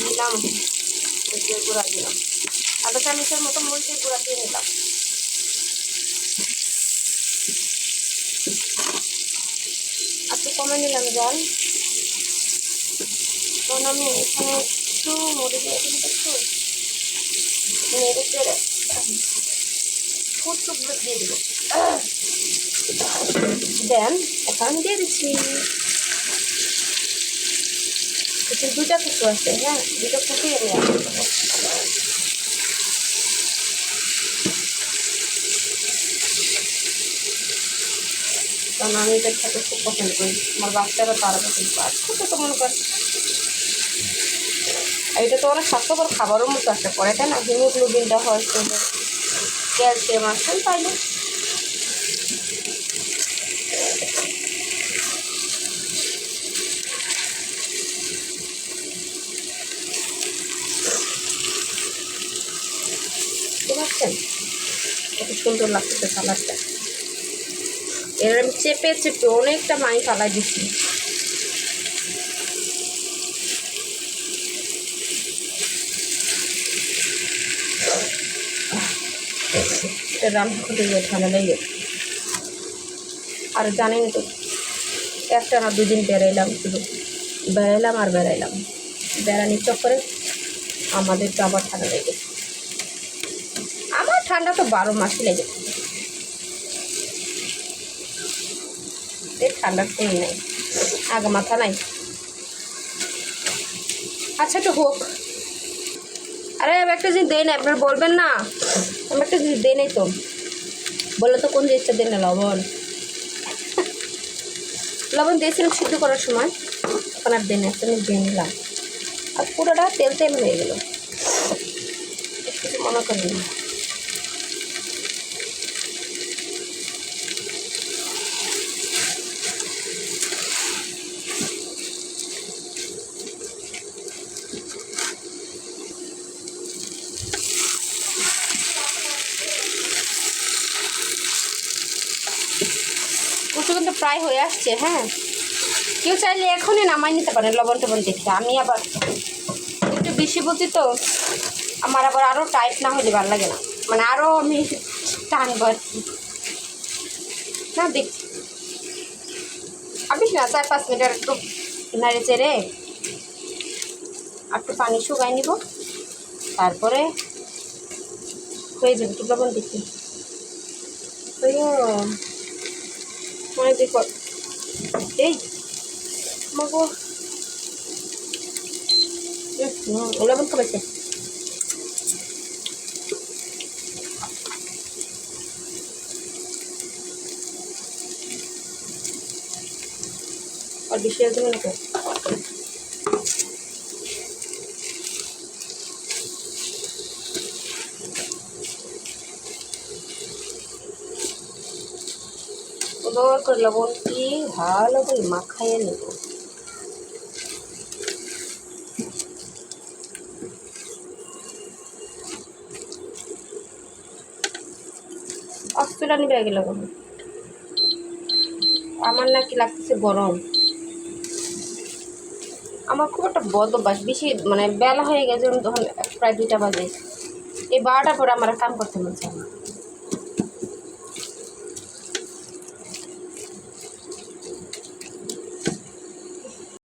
দিলাম, মরিচের গুঁড়া দিলাম। আধা চামচের মতো মরিচের গুঁড়া দিয়ে নিলাম। একটু কমে নিলাম জল। তখন আমি এখানে একটু মরিচ দিয়ে দিই একটু নেড়ে চেড়ে ফুটটুকগুলো দিয়ে দিব। দেন, এখন দিয়ে দিচ্ছি। এতে দুটা কুচু আছে হ্যাঁ? দুটো কুচিয়ে নিয়ে কারণ আমি এটা খেতে খুব পছন্দ করি। আমার বাচ্চারা তারা পছন্দ করে। খুব তো মনে করে এটা তো ওরা স্বাস্থ্যকর খাবারের মতো একটা পড়ে তাই না? হিমোগ্লোবিনটা হয় শরীরে ক্যালসিয়াম আসছেন তাইলে সুন্দর লাগতেছে কালারটা এবার আমি চেপে চেপে অনেকটা মাই ফালাই দিচ্ছি আর জানেন তো, একটা না দুদিন বেড়াইলাম শুধু। বেড়াইলাম আর বেড়াইলাম। বেড়ানির চক্করে আমাদের তো আবার ঠান্ডা লেগে আমার ঠান্ডা তো বারো মাসই লেগে ঠান্ডার তেল নেই, আগা মাথা নাই। আচ্ছা একটু হোক। আরে, আমি একটা জিনিস দেই না আপনার বলবেন না। আমি একটা জিনিস দেই নাই তো। বলল তো কোন জিনিসটা দেন না, লবণ। লবণ দিয়েছিলাম সিদ্ধ করার সময়। এখন আর দেন একটা জিনিস দিয়ে নিলাম। আর পুরোটা তেল তেল হয়ে গেল। মনে করি কুচু কিন্তু প্রায় হয়ে আসছে হ্যাঁ। কেউ চাইলে এখনই নামাই নিতে পারে লবণ টবণ দেখে। আমি আবার একটু বেশি বুঝি তো, আমার আবার আরও টাইট না হলে ভালো লাগে না। মানে আরও আমি টানবো আর কি। না দেখছি আবিস না চার পাঁচ মিনিট আর একটু নাড়ে চেড়ে একটু পানি শুকাই নিব। তারপরে হয়ে যাবে, একটু লবণ দেখি। হইও অনেক বিপদ এই মাগো লবণ কমেছে আর বেশি একদম না তো সুন্দর করে লবণটি ভালো করে মাখাইয়ে নেব অস্ত্রটা নিবে গেল আমার নাকি লাগতেছে গরম আমার খুব একটা বদ অভ্যাস বেশি মানে বেলা হয়ে গেছে তখন প্রায় দুইটা বাজে এই বারোটার পরে আমার কাম করতে মন চায় না